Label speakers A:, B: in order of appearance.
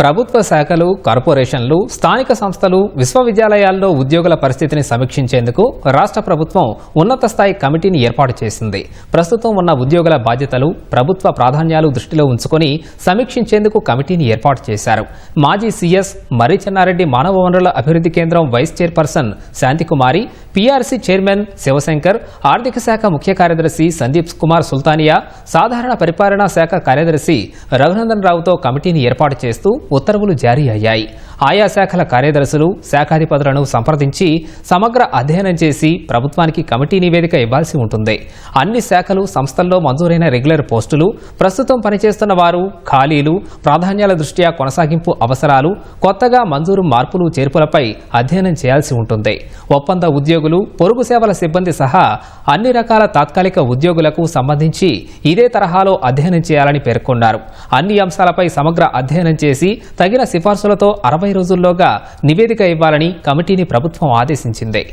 A: ప్రభుత్వ శాఖలు కార్పొరేషన్లు స్థానిక సంస్థలు విశ్వవిద్యాలయాల్లో ఉద్యోగుల పరిస్థితిని సమీక్షించేందుకు రాష్ట్ర ప్రభుత్వం ఉన్నత స్థాయి కమిటీని ఏర్పాటు చేసింది. ప్రస్తుతం ఉన్న ఉద్యోగుల బాధ్యతలు ప్రభుత్వ ప్రాధాన్యాలు దృష్టిలో ఉంచుకొని సమీక్షించేందుకు కమిటీని ఏర్పాటు చేశారు. మాజీ సీఎస్ మర్రి చెన్నారెడ్డి మానవ వనరుల అభివృద్ధి కేంద్రం vice chairperson Shantikumari PRC chairman Sivashankar ఆర్థిక శాఖ ముఖ్య కార్యదర్శి సందీప్ కుమార్ సుల్తానియా సాధారణ పరిపాలనా శాఖ కార్యదర్శి రఘునందన్ రావుతో కమిటీని ఏర్పాటు చేస్తూ ఉత్తర్వులు జారీ అయ్యాయి. ఆయా శాఖల కార్యదర్శులు శాఖాధిపతులను సంప్రదించి సమగ్ర అధ్యయనం చేసి ప్రభుత్వానికి కమిటీ నివేదిక ఇవ్వాల్సి ఉంటుంది. అన్ని శాఖలు సంస్థల్లో మంజూరైన రెగ్యులర్ పోస్టులు ప్రస్తుతం పనిచేస్తున్న వారు ఖాళీలు ప్రాధాన్యాల దృష్ట్యా కొనసాగింపు అవసరాలు కొత్తగా మంజూరు మార్పులు చేర్పులపై అధ్యయనం చేయాల్సి ఉంటుంది. ఒప్పంద ఉద్యోగులు పొరుగు సేవల సిబ్బంది సహా అన్ని రకాల తాత్కాలిక ఉద్యోగులకు సంబంధించి ఇదే తరహాలో అధ్యయనం చేయాలని పేర్కొన్నారు. అన్ని అంశాలపై సమగ్ర అధ్యయనం చేసి తగిన సిఫార్సులతో అరవై రోజుల్లోగా నివేదిక ఇవ్వాలని కమిటీని ప్రభుత్వం ఆదేశించింది.